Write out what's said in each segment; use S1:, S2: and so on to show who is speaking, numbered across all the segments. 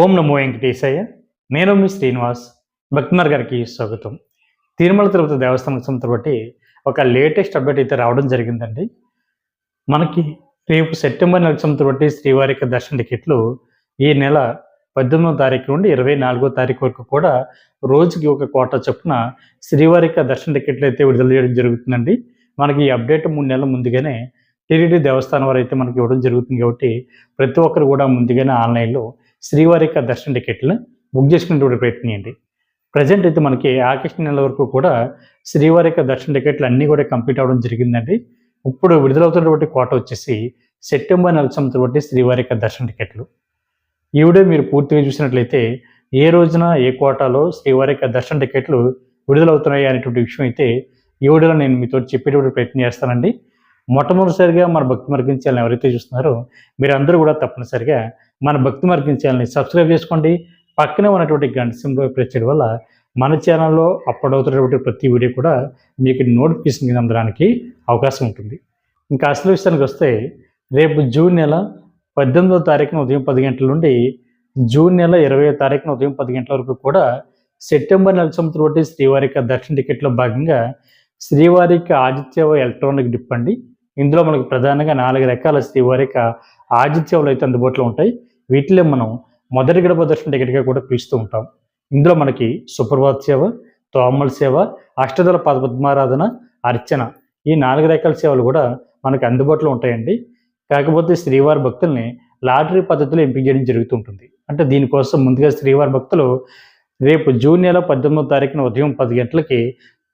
S1: ఓం నమో వెంకటేశయ్య. నేను మీ శ్రీనివాస్. భక్తిమార్ గారికి స్వాగతం. తిరుమల తిరుపతి దేవస్థానం సంస్థ బట్టి ఒక లేటెస్ట్ అప్డేట్ అయితే రావడం జరిగిందండి. మనకి రేపు సెప్టెంబర్ నెల సంస్థ బట్టి శ్రీవారి యొక్క దర్శన టికెట్లు ఈ నెల పద్దెనిమిదో తారీఖు నుండి ఇరవై నాలుగో తారీఖు వరకు కూడా రోజుకి ఒక కోట చొప్పున శ్రీవారి యొక్క దర్శన టికెట్లు అయితే విడుదల చేయడం జరుగుతుందండి. మనకి ఈ అప్డేట్ మూడు నెలల ముందుగానే టీటీడీ దేవస్థానం వారు అయితే మనకి ఇవ్వడం జరుగుతుంది కాబట్టి ప్రతి ఒక్కరు కూడా ముందుగానే ఆన్లైన్లో శ్రీవారి యొక్క దర్శన టికెట్లు బుక్ చేసుకునేటువంటి ప్రయత్నం చేయండి. ప్రజెంట్ అయితే మనకి ఆగస్టు నెల వరకు కూడా శ్రీవారి యొక్క దర్శన టికెట్లు అన్నీ కూడా కంప్లీట్ అవ్వడం జరిగిందండి. ఇప్పుడు విడుదలవుతున్నటువంటి కోట వచ్చేసి సెప్టెంబర్ నెల సంవత్సరం శ్రీవారి యొక్క దర్శన టికెట్లు. ఈ వీడియో మీరు పూర్తిగా చూసినట్లయితే ఏ రోజున ఏ కోటాలో శ్రీవారి యొక్క దర్శన టికెట్లు విడుదలవుతున్నాయి అనేటువంటి విషయం అయితే ఈ వీడియోలో నేను మీతో చెప్పేటువంటి ప్రయత్నం చేస్తానండి. మొట్టమొదటిసారిగా మన భక్తి మార్గం ఛానల్ ఎవరైతే చూస్తున్నారో మీరందరూ కూడా తప్పనిసరిగా మన భక్తి మార్గం ఛానల్ని సబ్స్క్రైబ్ చేసుకోండి. పక్కనే ఉన్నటువంటి గంట సింబల్ ప్రెస్ చేయడం వల్ల మన ఛానల్లో అప్లోడ్ అవుతున్నటువంటి ప్రతి వీడియో కూడా మీకు నోటిఫికేషన్ కింద అందడానికి అవకాశం ఉంటుంది. ఇంకా అసలు విషయానికి వస్తే రేపు జూన్ నెల పద్దెనిమిదో తారీఖున ఉదయం పది గంటల నుండి జూన్ నెల ఇరవై తారీఖున ఉదయం పది గంటల వరకు కూడా సెప్టెంబర్ నెల సంవత్సరం శ్రీవారిక దర్శన టికెట్లో భాగంగా శ్రీవారికి ఆదిత్య ఎలక్ట్రానిక్ డిప్ అండి. ఇందులో మనకు ప్రధానంగా నాలుగు రకాల శ్రీవారిక ఆతిథ్యాలు అయితే అందుబాటులో ఉంటాయి. వీటిలో మనం మొదటి గడప దర్శన టికెట్గా కూడా పిలుస్తూ ఉంటాం. ఇందులో మనకి సుప్రభాత్ సేవ తోమల సేవ అష్టదళ పద్మారాధన అర్చన ఈ నాలుగు రకాల సేవలు కూడా మనకు అందుబాటులో ఉంటాయండి. కాకపోతే శ్రీవారి భక్తుల్ని లాటరీ పద్ధతిలో ఎంపిక చేయడం జరుగుతుంటుంది అంటే దీనికోసం ముందుగా శ్రీవారి భక్తులు రేపు జూన్ నెల పద్దెనిమిదో తారీఖున ఉదయం పది గంటలకి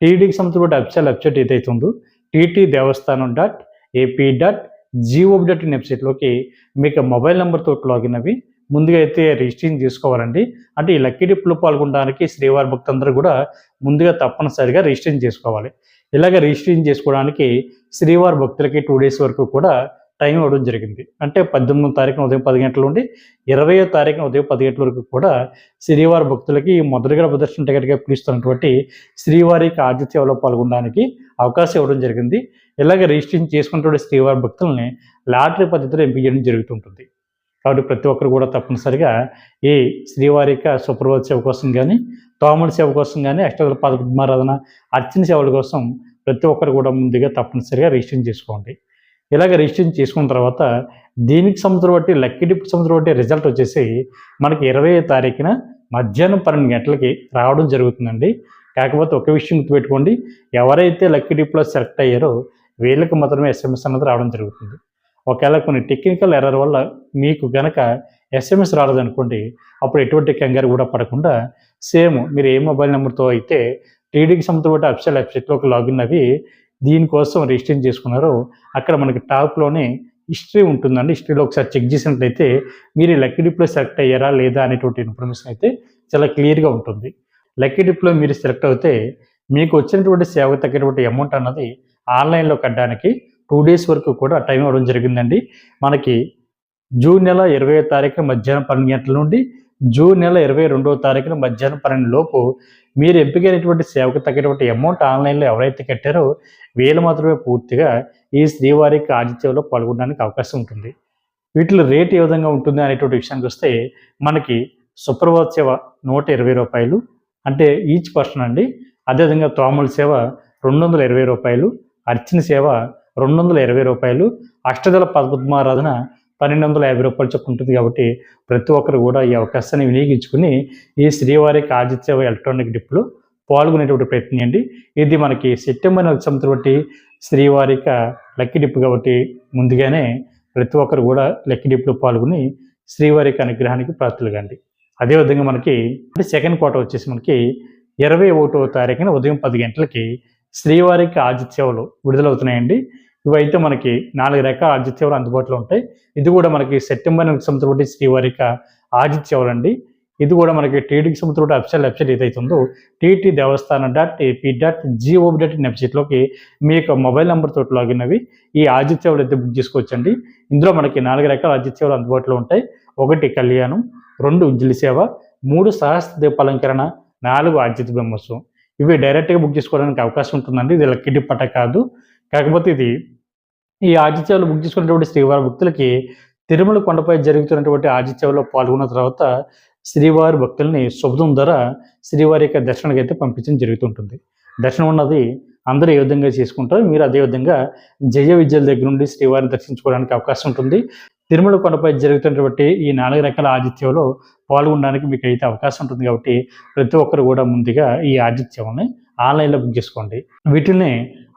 S1: టీడీకి సంబంధించిన వెబ్సైట్ వెబ్సైట్ ఏదైతే ఉందో TT Devasthanam dot AP dot GO dot in వెబ్సైట్లోకి మీకు మొబైల్ నెంబర్తో లాగిన్ అవి ముందుగా అయితే రిజిస్ట్రేషన్ చేసుకోవాలండి. అంటే ఈ లక్కీ డిప్లో పాల్గొనడానికి శ్రీవారి భక్తులందరూ కూడా ముందుగా తప్పనిసరిగా రిజిస్ట్రేషన్ చేసుకోవాలి. ఇలాగ రిజిస్ట్రేషన్ చేసుకోవడానికి శ్రీవారి భక్తులకి టూ డేస్ వరకు కూడా టైం ఇవ్వడం జరిగింది. అంటే పద్దెనిమిదో తారీఖున ఉదయం పది గంటల నుండి ఇరవయో తారీఖున ఉదయం పది గంటల వరకు కూడా శ్రీవారి భక్తులకి మొదటిగా ప్రదర్శన టికెట్గా పిలుస్తున్నటువంటి శ్రీవారికి ఆతిథ్యంలో పాల్గొనడానికి అవకాశం ఇవ్వడం జరిగింది. ఇలాగే రిజిస్ట్రేషన్ చేసుకున్నటువంటి శ్రీవారి భక్తుల్ని లాటరీ పద్ధతిలో ఎంపిక చేయడం జరుగుతుంటుంది. కాబట్టి ప్రతి ఒక్కరు కూడా తప్పనిసరిగా ఈ శ్రీవారిక సుప్రభాత సేవ కోసం కానీ తోమల సేవ కోసం కానీ అష్టదళ పద్మారాధన అర్చన సేవల కోసం ప్రతి ఒక్కరు కూడా ముందుగా తప్పనిసరిగా రిజిస్ట్రేషన్ చేసుకోండి. ఇలాగ రిజిస్ట్రేషన్ చేసుకున్న తర్వాత దీనికి సంవత్సరం బట్టి లక్కీ డిప్ సంవత్సరం బట్టి రిజల్ట్ వచ్చేసి మనకి ఇరవై తారీఖున మధ్యాహ్నం పన్నెండు గంటలకి రావడం జరుగుతుందండి. కాకపోతే ఒక విషయం గుర్తుపెట్టుకోండి ఎవరైతే లక్కీ డిప్లో సెలెక్ట్ అయ్యారో వీళ్ళకి మాత్రమే ఎస్ఎంఎస్ అన్నది రావడం జరుగుతుంది. ఒకవేళ కొన్ని టెక్నికల్ ఎర్రర్ వల్ల మీకు గనక ఎస్ఎంఎస్ రాలేదనుకోండి అప్పుడు ఎటువంటి కంగారు కూడా పడకుండా సేమ్ మీరు ఏ మొబైల్ నెంబర్తో అయితే టీడీకి సంబంధించిన అఫిషియల్ వెబ్సైట్లోకి లాగిన్ అవి దీనికోసం రిజిస్ట్రేషన్ చేసుకున్నారో అక్కడ మనకి టాప్లోనే హిస్టరీ ఉంటుందండి. హిస్టరీలో ఒకసారి చెక్ చేసినట్లయితే మీరు లక్కీ డిప్లో సెలెక్ట్ అయ్యారా లేదా అనేటువంటి ఇన్ఫర్మేషన్ అయితే చాలా క్లియర్గా ఉంటుంది. లక్కీ డిప్లో మీరు సెలెక్ట్ అవుతే మీకు వచ్చినటువంటి సేవకు తగ్గినటువంటి అమౌంట్ అన్నది ఆన్లైన్లో కట్టడానికి టూ డేస్ వరకు కూడా టైం ఇవ్వడం జరిగిందండి. మనకి జూన్ నెల ఇరవై తారీఖున మధ్యాహ్నం పన్నెండు గంటల నుండి జూన్ నెల ఇరవై రెండవ తారీఖున మధ్యాహ్నం పన్నెండు లోపు మీరు ఎంపికైనటువంటి సేవకు తగినటువంటి అమౌంట్ ఆన్లైన్లో ఎవరైతే కట్టారో వీళ్ళు మాత్రమే పూర్తిగా ఈ శ్రీవారికి ఆతిథ్యంలో పాల్గొనడానికి అవకాశం ఉంటుంది. వీటిలో రేట్ ఏ విధంగా ఉంటుంది అనేటువంటి విషయానికి వస్తే మనకి సుప్రభాత్ సేవ నూట ఇరవై రూపాయలు అంటే ఈచ్ పర్సన్ అండి. అదేవిధంగా తోమల సేవ రెండు వందల ఇరవై రూపాయలు అర్చన సేవ రెండు వందల ఇరవై రూపాయలు అష్టదళ పద్మారాధన పన్నెండు వందల యాభై రూపాయలు చొప్పున ఉంటుంది కాబట్టి ప్రతి ఒక్కరు కూడా ఈ అవకాశాన్ని వినియోగించుకుని ఈ శ్రీవారికి ఆదిత్య ఎలక్ట్రానిక్ డిప్లో పాల్గొనేటువంటి ప్రయత్నం ఇది మనకి సెప్టెంబర్ నెల సంవత్సరం బట్టి శ్రీవారిక లక్కీ డిప్ కాబట్టి ముందుగానే ప్రతి ఒక్కరు కూడా లక్కీ డిప్లో పాల్గొని శ్రీవారికి అనుగ్రహానికి ప్రాప్తులు కండి. అదేవిధంగా మనకి అంటే సెకండ్ క్వార్టర్ వచ్చేసి మనకి ఇరవై ఒకటో తారీఖున ఉదయం పది గంటలకి శ్రీవారికి ఆదిత్యవలు విడుదలవుతున్నాయండి. ఇవైతే మనకి నాలుగు రకాల ఆదిత్యవలు అందుబాటులో ఉంటాయి. ఇది కూడా మనకి సెప్టెంబర్ నెలకు సంవత్సరం బట్టి శ్రీవారిక ఆదిత్యవలు అండి. ఇది కూడా మనకి టీటీకి సంవత్సరం వెబ్సైట్ వెబ్సైట్ ఏదైతే ఉందో TT Devasthanam dot AP dot GO dot in వెబ్సైట్లోకి మీ యొక్క మొబైల్ నెంబర్ తోటి లాగిన్ అవి ఈ ఆదిత్యవులు అయితే బుక్ చేసుకోవచ్చండి. ఇందులో మనకి నాలుగు రకాల ఆదిత్యవులు అందుబాటులో ఉంటాయి. ఒకటి కళ్యాణం రెండు ఉజ్జలి సేవ మూడు సహస్ర దీపాలంకరణ నాలుగు ఆదిత్య బ్రహ్మోత్సవం ఇవి డైరెక్ట్గా బుక్ చేసుకోవడానికి అవకాశం ఉంటుందండి. ఇది లక్కీ పట కాదు. కాకపోతే ఇది ఈ ఆతిథ్యాలు బుక్ చేసుకున్నటువంటి శ్రీవారి భక్తులకి తిరుమల కొండపై జరుగుతున్నటువంటి ఆదిత్యవలో పాల్గొన్న తర్వాత శ్రీవారి భక్తుల్ని శుభదం ద్వారా శ్రీవారి యొక్క దర్శనానికి అయితే పంపించడం జరుగుతుంటుంది. దర్శనం ఉన్నది అందరూ ఏ విధంగా చేసుకుంటారు మీరు అదే విధంగా జయ విద్యల దగ్గర నుండి శ్రీవారిని దర్శించుకోవడానికి అవకాశం ఉంటుంది. తిరుమల కొండపై జరుగుతున్నటువంటి ఈ నాలుగు రకాల ఆదిత్యంలో పాల్గొనడానికి మీకు అయితే అవకాశం ఉంటుంది కాబట్టి ప్రతి ఒక్కరు కూడా ముందుగా ఈ ఆదిత్యంని ఆన్లైన్లో బుక్ చేసుకోండి. వీటిని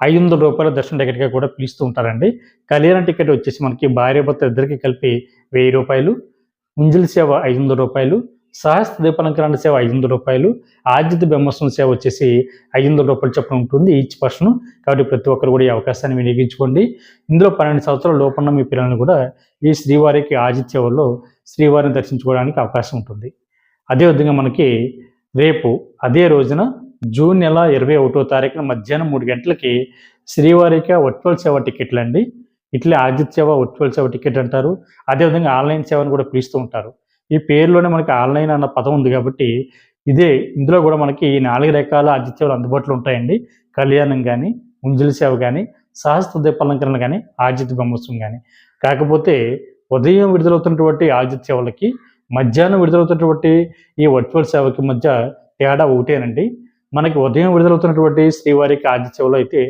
S1: ఐదు వందల రూపాయల దర్శన టికెట్గా కూడా పిలుస్తూ ఉంటారండి. కళ్యాణ టికెట్ వచ్చేసి మనకి భార్య భర్త ఇద్దరికి కలిపి వెయ్యి రూపాయలు ఉంజల్ సేవ ఐదు వందల రూపాయలు సహస్త దీపాలంకరణ సేవ ఐదు వందల రూపాయలు ఆదిత్య బ్రహ్మోత్సవం సేవ వచ్చేసి ఐదు వందల రూపాయలు చొప్పున ఉంటుంది ఈచ్ పర్సన్. కాబట్టి ప్రతి ఒక్కరు కూడా ఈ అవకాశాన్ని వినియోగించుకోండి. ఇందులో పన్నెండు సంవత్సరాల లోపల మీ పిల్లల్ని కూడా ఈ శ్రీవారికి ఆదిత్యవల్లో శ్రీవారిని దర్శించుకోవడానికి అవకాశం ఉంటుంది. అదేవిధంగా మనకి రేపు అదే రోజున జూన్ నెల ఇరవై ఒకటో తారీఖున మధ్యాహ్నం మూడు గంటలకి శ్రీవారిక వర్చువల్ సేవ టికెట్లు అండి ఇట్లే ఆదిత్యవ వర్చువల్ సేవ టికెట్ అంటారు. అదేవిధంగా ఆన్లైన్ సేవను కూడా పిలుస్తూ ఉంటారు. ఈ పేరులోనే మనకి ఆన్లైన్ అన్న పదం ఉంది కాబట్టి ఇదే ఇందులో కూడా మనకి ఈ నాలుగు రకాల ఆతిథ్యాలు అందుబాటులో ఉంటాయండి. కళ్యాణం కానీ ఉంజలి సేవ కానీ సహస్ర దీపాలంకరణ కానీ ఆదిత్య బ్రహ్మోత్సవం కానీ కాకపోతే ఉదయం విడుదలవుతున్నటువంటి ఆదిత్య సేవలకి మధ్యాహ్నం విడుదలవుతున్నటువంటి ఈ వర్చువల్ సేవకి మధ్య తేడా ఒకటేనండి. మనకి ఉదయం విడుదలవుతున్నటువంటి శ్రీవారి ఆదిత్యంలో అయితే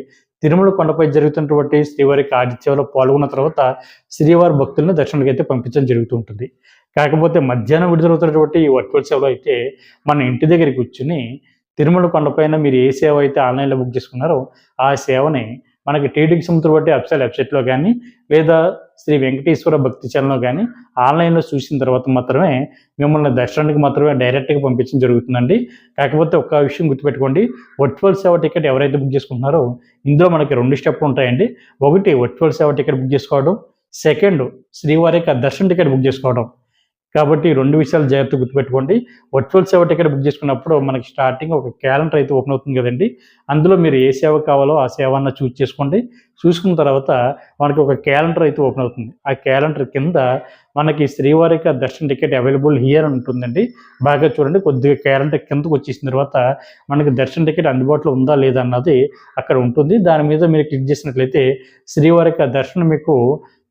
S1: తిరుమల కొండపై జరుగుతున్నటువంటి శ్రీవారి ఆదిత్యంలో పాల్గొన్న తర్వాత శ్రీవారి భక్తులను దర్శనానికి అయితే పంపించడం జరుగుతూ ఉంటుంది. కాకపోతే మధ్యాహ్నం విడుదలవుతున్నటువంటి ఈ వర్చువల్ సేవలో అయితే మన ఇంటి దగ్గరికి కూర్చుని తిరుమల కొండపైన మీరు ఏ సేవ అయితే ఆన్లైన్లో బుక్ చేసుకున్నారో ఆ సేవని మనకి టీడీకి సముద్రం బట్టి అఫ్సల్ వెబ్సైట్లో కానీ లేదా శ్రీ వెంకటేశ్వర భక్తి ఛానల్లో కానీ ఆన్లైన్లో చూసిన తర్వాత మాత్రమే మిమ్మల్ని దర్శనానికి మాత్రమే డైరెక్ట్గా పంపించడం జరుగుతుందండి. కాకపోతే ఒక్క విషయం గుర్తుపెట్టుకోండి. వర్చువల్ సేవ టికెట్ ఎవరైతే బుక్ చేసుకుంటున్నారో ఇందులో మనకి రెండు స్టెప్లు ఉంటాయండి. ఒకటి వర్చువల్ సేవ టికెట్ బుక్ చేసుకోవడం. సెకండ్ శ్రీవారి యొక్క దర్శన టికెట్ బుక్ చేసుకోవడం. కాబట్టి రెండు విషయాలు జాగ్రత్త గుర్తుపెట్టుకోండి. వర్చువల్ సేవ టికెట్ బుక్ చేసుకున్నప్పుడు మనకి స్టార్టింగ్ ఒక క్యాలెండర్ అయితే ఓపెన్ అవుతుంది కదండి. అందులో మీరు ఏ సేవ కావాలో ఆ సేవ అన్న చూస్ చేసుకోండి. చూసుకున్న తర్వాత మనకి ఒక క్యాలెండర్ అయితే ఓపెన్ అవుతుంది. ఆ క్యాలెండర్ కింద మనకి శ్రీవారిక దర్శన టికెట్ అవైలబుల్ హియర్ ఉంటుందండి. బాగా చూడండి కొద్దిగా క్యాలెండర్ కిందకు వచ్చేసిన తర్వాత మనకి దర్శన టికెట్ అందుబాటులో ఉందా లేదా అన్నది అక్కడ ఉంటుంది. దాని మీద మీరు క్లిక్ చేసినట్లయితే శ్రీవారిక దర్శనం మీకు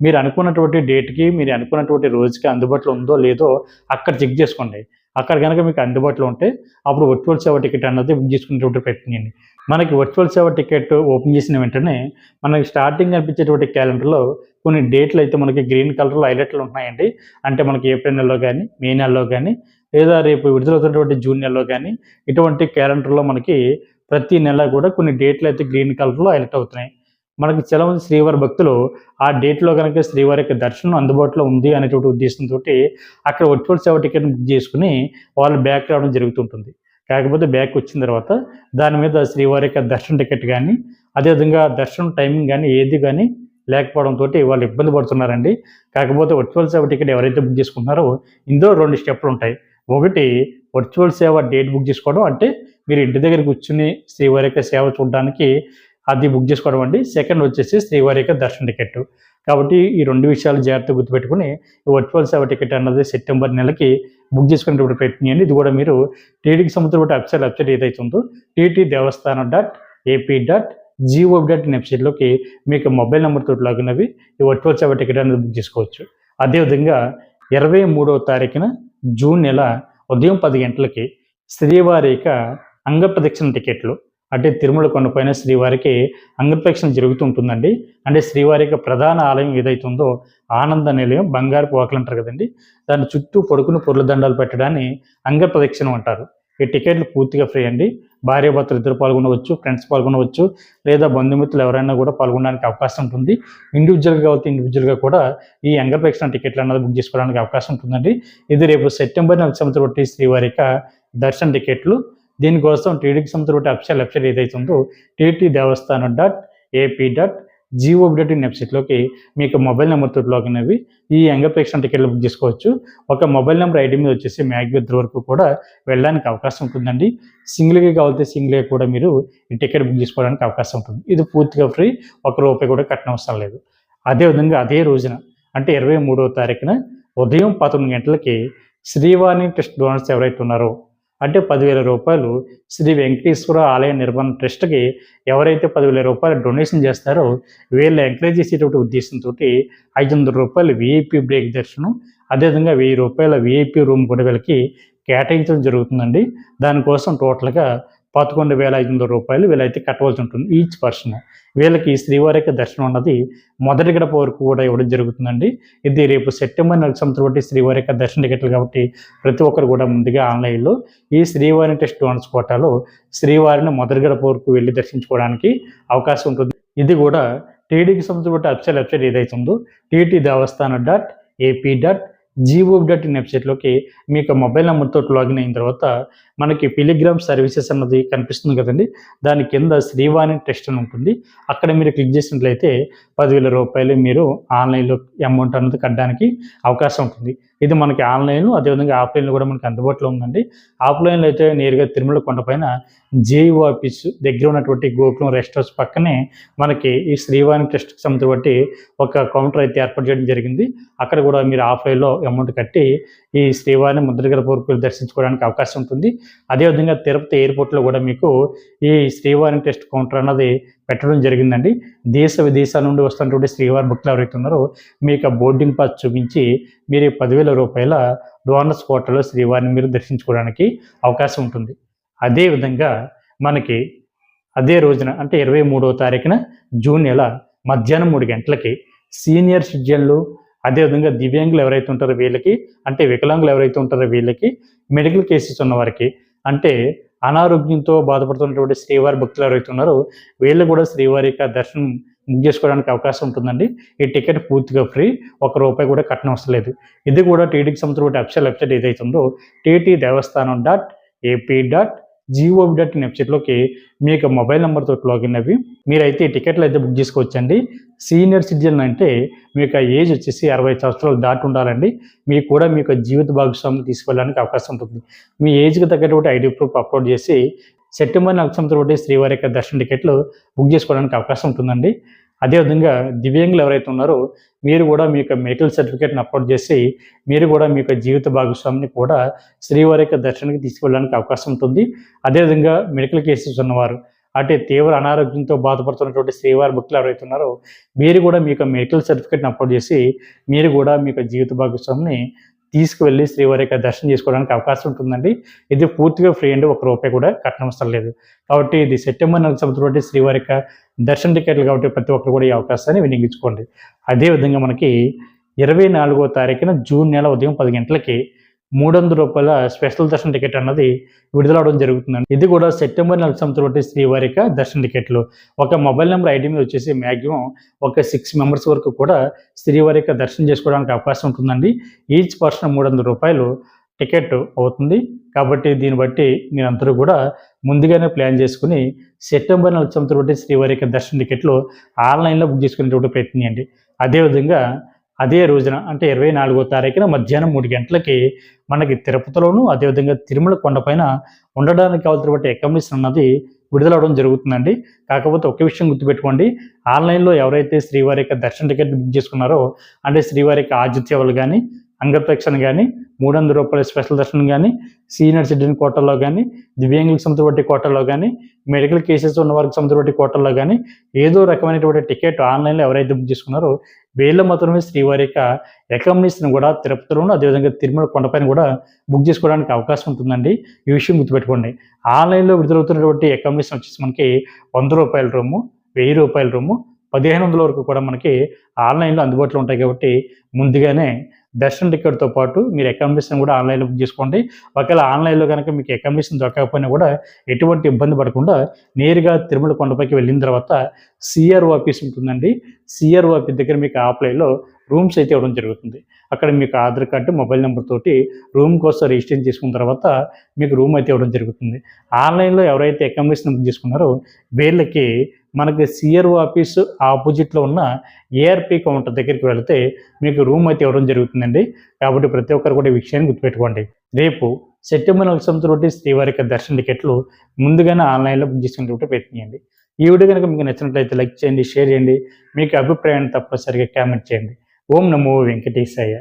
S1: మీరు అనుకున్నటువంటి డేట్కి మీరు అనుకున్నటువంటి రోజుకి అందుబాటులో ఉందో లేదో అక్కడ చెక్ చేసుకోండి. అక్కడ కనుక మీకు అందుబాటులో ఉంటే అప్పుడు వర్చువల్ సేవ టికెట్ అన్నది బుక్ చేసుకునేటువంటి ప్రయత్నం మనకి వర్చువల్ సేవ టికెట్ ఓపెన్ చేసిన వెంటనే మనకి స్టార్టింగ్ కనిపించేటువంటి క్యాలెండర్లో కొన్ని డేట్లు అయితే మనకి గ్రీన్ కలర్లో హైలైట్లు ఉన్నాయండి. అంటే మనకి ఏప్రిల్ నెలలో కానీ మే నెలలో కానీ లేదా రేపు విడుదలవుతున్నటువంటి జూన్ నెలలో కానీ ఇటువంటి క్యాలెండర్లో మనకి ప్రతి నెల కూడా కొన్ని డేట్లు అయితే గ్రీన్ కలర్లో హైలైట్ అవుతున్నాయి. మనకి చాలా శ్రీవారి భక్తులు ఆ డేట్లో కనుక శ్రీవారి యొక్క దర్శనం అందుబాటులో ఉంది అనేటువంటి ఉద్దేశంతో అక్కడ వర్చువల్ సేవ టికెట్ బుక్ చేసుకుని వాళ్ళు బ్యాక్ రావడం జరుగుతుంటుంది. కాకపోతే బ్యాక్ వచ్చిన తర్వాత దాని మీద శ్రీవారి యొక్క దర్శన టికెట్ కానీ అదేవిధంగా దర్శనం టైమింగ్ కానీ ఏది కానీ లేకపోవడంతో వాళ్ళు ఇబ్బంది పడుతున్నారండి. కాకపోతే వర్చువల్ సేవ టికెట్ ఎవరైతే బుక్ చేసుకుంటున్నారో ఇందులో రెండు స్టెప్లు ఉంటాయి. ఒకటి వర్చువల్ సేవ డేట్ బుక్ చేసుకోవడం అంటే మీరు ఇంటి దగ్గర కూర్చుని శ్రీవారి యొక్క సేవ చూడడానికి అది బుక్ చేసుకోవడం అండి. సెకండ్ వచ్చేసి శ్రీవారి యొక్క దర్శన టికెట్. కాబట్టి ఈ రెండు విషయాలు జాగ్రత్తగా గుర్తుపెట్టుకుని వర్చువల్ సేవ టికెట్ అన్నది సెప్టెంబర్ నెలకి బుక్ చేసుకునేటువంటి ప్రయత్నం చేయండి ఇది కూడా మీరు టీటీకి సంబంధించిన వెబ్సైట్ వెబ్సైట్ ఏదైతే ఉందో TT Devasthanam dot AP dot GO dot in వెబ్సైట్లోకి మీకు మొబైల్ నెంబర్తో లాగిన్ అవి ఈ వర్చువల్ సేవ టికెట్ అనేది బుక్ చేసుకోవచ్చు. అదేవిధంగా ఇరవై మూడవ తారీఖున జూన్ నెల ఉదయం పది గంటలకి శ్రీవారి యొక్క అంగప్రదక్షిణ టికెట్లు. అంటే తిరుమల కొండపైన శ్రీవారికి అంగప్రదక్షిణ జరుగుతుంటుందండి అంటే శ్రీవారి యొక్క ప్రధాన ఆలయం ఏదైతుందో ఉందో ఆనంద నిలయం బంగారు పోకలు అంటారు కదండి. దాని చుట్టూ పడుకుని పొర్ల దండాలు పెట్టడాన్ని అంగప్రదక్షిణం అంటారు. ఈ టికెట్లు పూర్తిగా ఫ్రీ అండి. భార్యాభర్తలు ఇద్దరు పాల్గొనవచ్చు ఫ్రెండ్స్ పాల్గొనవచ్చు లేదా బంధుమిత్రులు ఎవరైనా కూడా పాల్గొనడానికి అవకాశం ఉంటుంది. ఇండివిజువల్గా కాబట్టి ఇండివిజువల్గా కూడా ఈ అంగప్రదక్షిణ టికెట్లు అన్నది బుక్ చేసుకోవడానికి అవకాశం ఉంటుందండి. ఇది రేపు సెప్టెంబర్ నెల సంవత్సరం బట్టి శ్రీవారి దర్శన టికెట్లు. దీనికోసం టీడీకి సంబంధించిన అఫిషియల్ వెబ్సైట్ ఏదైతే ఉందో TT Devasthanam dot AP dot GO dot in వెబ్సైట్లోకి మీకు మొబైల్ నెంబర్తో లాగిన్ అవి ఈ అంగపేక్షణ టికెట్లు బుక్ చేసుకోవచ్చు. ఒక మొబైల్ నెంబర్ ఐడి మీద వచ్చేసి మ్యాగ్విత్ వరకు కూడా వెళ్ళడానికి అవకాశం ఉంటుందండి. సింగిల్గా కావాలంటే సింగిల్గా కూడా మీరు ఈ టికెట్ బుక్ చేసుకోవడానికి అవకాశం ఉంటుంది. ఇది పూర్తిగా ఫ్రీ ఒక రూపాయి కూడా కట్టనవసరం లేదు. అదేవిధంగా అదే రోజున అంటే ఇరవై మూడవ తారీఖున ఉదయం పదకొండు గంటలకి శ్రీవాణి టెస్ట్ డోనర్స్ ఎవరైతే ఉన్నారో అంటే పదివేల రూపాయలు శ్రీ వెంకటేశ్వర ఆలయ నిర్మాణ ట్రస్ట్కి ఎవరైతే పదివేల రూపాయలు డొనేషన్ చేస్తారో వీళ్ళు ఎంకరేజ్ చేసేటువంటి ఉద్దేశంతో ఐదు వందల రూపాయలు విఐపి బ్రేక్ దర్శనం అదేవిధంగా వెయ్యి రూపాయల విఐపి రూమ్ కూడా వీళ్ళకి కేటాయించడం జరుగుతుందండి. దానికోసం టోటల్గా పదకొండు వేల ఐదు వందల రూపాయలు వీళ్ళైతే కట్టవలసి ఉంటుంది ఈచ్ పర్సన్. వీళ్ళకి శ్రీవారి యొక్క దర్శనం అన్నది మొదటి గడప వరకు కూడా ఇవ్వడం జరుగుతుందండి. ఇది రేపు సెప్టెంబర్ నెల సంవత్సరం బట్టి శ్రీవారి యొక్క దర్శన టికెట్లు కాబట్టి ప్రతి ఒక్కరు కూడా ముందుగా ఆన్లైన్లో ఈ శ్రీవారిని టెస్ట్ డోనర్స్ కోటాలో శ్రీవారిని మొదటి గడప వరకు వెళ్ళి దర్శించుకోవడానికి అవకాశం ఉంటుంది. ఇది కూడా టీడీకి సంబంధించిన బట్టి అఫిషియల్ వెబ్సైట్ ఏదైతే ఉందో TT Devasthanam dot AP dot GO dot in వెబ్సైట్లోకి మీకు మొబైల్ నెంబర్తో లాగిన్ అయిన తర్వాత మనకి పిలిగ్రామ్ సర్వీసెస్ అన్నది కనిపిస్తుంది కదండి. దాని కింద శ్రీవాణి టెస్ట్ అని ఉంటుంది. అక్కడ మీరు క్లిక్ చేసినట్లయితే పదివేల రూపాయలు మీరు ఆన్లైన్లో అమౌంట్ అన్నది కట్టడానికి అవకాశం ఉంటుంది. ఇది మనకి ఆన్లైన్ అదేవిధంగా ఆఫ్లైన్లో కూడా మనకి అందుబాటులో ఉందండి. ఆఫ్లైన్లో అయితే నేరుగా తిరుమల కొండపైన జేఈఓ ఆఫీస్ దగ్గర ఉన్నటువంటి గోకులం రెస్ట్ హౌస్ పక్కనే మనకి ఈ శ్రీవాణి ట్రస్ట్కి సంబంధించి ఒక కౌంటర్ అయితే ఏర్పాటు చేయడం జరిగింది. అక్కడ కూడా మీరు ఆఫ్లైన్లో అమౌంట్ కట్టి ఈ శ్రీవారిని ముద్రగర పూర్వకులు దర్శించుకోవడానికి అవకాశం ఉంటుంది. అదేవిధంగా తిరుపతి ఎయిర్పోర్ట్లో కూడా మీకు ఈ శ్రీవారి టెస్ట్ కౌంటర్ అన్నది పెట్టడం జరిగిందండి. దేశ విదేశాల నుండి వస్తున్నటువంటి శ్రీవారి భక్తులు ఎవరైతే ఉన్నారో మీకు ఆ బోర్డింగ్ పాస్ చూపించి మీరు పదివేల రూపాయల డోనర్స్ కోటలో శ్రీవారిని మీరు దర్శించుకోవడానికి అవకాశం ఉంటుంది. అదేవిధంగా మనకి అదే రోజున అంటే ఇరవై మూడవ తారీఖున జూన్ నెల మధ్యాహ్నం మూడు గంటలకి సీనియర్ సిటిజన్లు అదేవిధంగా దివ్యాంగులు ఎవరైతే ఉంటారో వీళ్ళకి అంటే వికలాంగులు ఎవరైతే ఉంటారో వీళ్ళకి మెడికల్ కేసెస్ ఉన్న వారికి అంటే అనారోగ్యంతో బాధపడుతున్నటువంటి శ్రీవారి భక్తులు ఎవరైతే ఉన్నారో వీళ్ళు కూడా శ్రీవారి యొక్క దర్శనం బుక్ చేసుకోవడానికి అవకాశం ఉంటుందండి. ఈ టికెట్ పూర్తిగా ఫ్రీ ఒక రూపాయి కూడా కట్టడం అవసరం లేదు. ఇది కూడా టీటీకి సంబంధించిన అఫిషియల్ వెబ్సైట్ ఏదైతే ఉందో TT Devasthanam dot AP dot GO dot in వెబ్సైట్లోకి యొక్క మొబైల్ నెంబర్తో లాగిన్ అవి మీరైతే టికెట్లు అయితే బుక్ చేసుకోవచ్చండి. సీనియర్ సిటిజన్ అంటే మీకు యొక్క ఏజ్ వచ్చేసి అరవై సంవత్సరాలు దాటి ఉండాలండి. మీకు కూడా మీకు జీవిత భాగస్వామిని తీసుకెళ్ళడానికి అవకాశం ఉంటుంది. మీ ఏజ్కి తగ్గటువంటి ఐడి ప్రూఫ్ అప్లోడ్ చేసి సెప్టెంబర్ నెల సంవత్సరం శ్రీవారి యొక్క దర్శన టికెట్లు బుక్ చేసుకోవడానికి అవకాశం ఉంటుందండి. అదేవిధంగా దివ్యాంగులు ఎవరైతే ఉన్నారో మీరు కూడా మీ యొక్క మెడికల్ సర్టిఫికేట్ని అప్లోడ్ చేసి మీరు కూడా మీ యొక్క జీవిత భాగస్వామిని కూడా శ్రీవారి యొక్క దర్శనానికి తీసుకెళ్ళడానికి అవకాశం ఉంటుంది. అదేవిధంగా మెడికల్ కేసెస్ ఉన్నవారు అంటే తీవ్ర అనారోగ్యంతో బాధపడుతున్నటువంటి శ్రీవారి భక్తులు ఎవరైతే ఉన్నారో మీరు కూడా మీ యొక్క మెడికల్ సర్టిఫికేట్ని అప్లోడ్ చేసి మీరు కూడా మీ యొక్క జీవిత భాగస్వామిని తీసుకువెళ్ళి శ్రీవారి యొక్క దర్శనం చేసుకోవడానికి అవకాశం ఉంటుందండి. ఇది పూర్తిగా ఫ్రీ అండి. ఒక రూపాయి కూడా కట్టనవసరం లేదు. కాబట్టి ఇది సెప్టెంబర్ నెల సంవత్సరం శ్రీవారి యొక్క దర్శన టికెట్లు కాబట్టి ప్రతి ఒక్కరు కూడా ఈ అవకాశాన్ని వినియోగించుకోండి. అదేవిధంగా మనకి ఇరవై నాలుగో తారీఖున జూన్ నెల ఉదయం పది గంటలకి మూడు వందల రూపాయల స్పెషల్ దర్శన టికెట్ అన్నది విడుదలవడం జరుగుతుందండి. ఇది కూడా సెప్టెంబర్ నెల సంవత్సరం శ్రీవారిక దర్శన టికెట్లు. ఒక మొబైల్ నెంబర్ ఐడి మీద వచ్చేసి మ్యాక్సిమం ఒక సిక్స్ మెంబర్స్ వరకు కూడా శ్రీవారిక దర్శనం చేసుకోవడానికి అవకాశం ఉంటుందండి. ఈచ్ పర్సన్ మూడు వందల రూపాయలు టికెట్ అవుతుంది. కాబట్టి దీన్ని బట్టి మీరందరూ కూడా ముందుగానే ప్లాన్ చేసుకుని సెప్టెంబర్ నెల సంవత్సరం శ్రీవారి దర్శన టికెట్లు ఆన్లైన్లో బుక్ చేసుకునేటువంటి ప్రయత్నం చేయండి. అదేవిధంగా అదే రోజున అంటే ఇరవై నాలుగో తారీఖున మధ్యాహ్నం మూడు గంటలకి మనకి తిరుపతిలోను అదేవిధంగా తిరుమల కొండపైన ఉండడానికి కావాల్సినటువంటి అకామిడేషన్ అన్నది విడుదలవడం జరుగుతుందండి. కాకపోతే ఒక విషయం గుర్తుపెట్టుకోండి. ఆన్లైన్లో ఎవరైతే శ్రీవారి యొక్క దర్శన టికెట్ బుక్ చేసుకున్నారో అంటే శ్రీవారి యొక్క ఆతిథ్యవలు కానీ అంగప్రక్షణ కానీ మూడు వందల రూపాయల స్పెషల్ దర్శనం కానీ సీనియర్ సిటిజన్ కోటల్లో కానీ దివ్యాంగులకు సంబంధించిన కోటల్లో కానీ మెడికల్ కేసెస్ ఉన్న వారికి సంబంధించిన కోటల్లో కానీ ఏదో రకమైనటువంటి టికెట్ ఆన్లైన్లో ఎవరైతే బుక్ చేసుకున్నారో వేళ్ళ మాత్రమే శ్రీవారి యొక్క అకామిడేషన్ కూడా తిరుపతిలోను అదేవిధంగా తిరుమల కొండపైన కూడా బుక్ చేసుకోవడానికి అవకాశం ఉంటుందండి. ఈ విషయం గుర్తుపెట్టుకోండి. ఆన్లైన్లో విడుదలవుతున్నటువంటి అకామిడేషన్ వచ్చేసి మనకి వంద రూపాయల రూము వెయ్యి రూపాయల రూము పదిహేను వందల వరకు కూడా మనకి ఆన్లైన్లో అందుబాటులో ఉంటాయి కాబట్టి ముందుగానే దర్శన్ టికెట్తో పాటు మీరు అకామిడేషన్ కూడా ఆన్లైన్లో బుక్ చేసుకోండి. ఒకవేళ ఆన్లైన్లో కనుక మీకు అకామిడేషన్ దొరకకపోయినా కూడా ఎటువంటి ఇబ్బంది పడకుండా నేరుగా తిరుమల కొండపైకి వెళ్ళిన తర్వాత సిఆర్ఓ ఆఫీస్ ఉంటుందండి. సిఆర్ఓ ఆఫీస్ దగ్గర మీకు ఆఫ్లైన్లో రూమ్స్ అయితే ఇవ్వడం జరుగుతుంది. అక్కడ మీకు ఆధార్ కార్డు మొబైల్ నెంబర్ తోటి రూమ్ కోసం రిజిస్ట్రేషన్ చేసుకున్న తర్వాత మీకు రూమ్ అయితే ఇవ్వడం జరుగుతుంది. ఆన్లైన్లో ఎవరైతే అకామిడేషన్ బుక్ చేసుకున్నారో వీళ్ళకి మనకి సిఆర్ఓ ఆఫీస్ ఆపోజిట్లో ఉన్న ఏఆర్పి కౌంటర్ దగ్గరికి వెళితే మీకు రూమ్ అయితే ఇవ్వడం జరుగుతుంది. జరుగుతుందండి. కాబట్టి ప్రతి ఒక్కరు కూడా ఈ విషయాన్ని గుర్తుపెట్టుకోండి. రేపు సెప్టెంబర్ నెల సంవత్సరం శ్రీవారి యొక్క దర్శన టికెట్లు ముందుగానే ఆన్లైన్లో బుక్ చేసుకునేటువంటి ప్రయత్నించండి ఈ వీడియో కనుక మీకు నచ్చినట్లయితే లైక్ చేయండి షేర్ చేయండి. మీకు అభిప్రాయాన్ని తప్పనిసరిగా కామెంట్ చేయండి. ఓం నమో వెంకటేశాయ.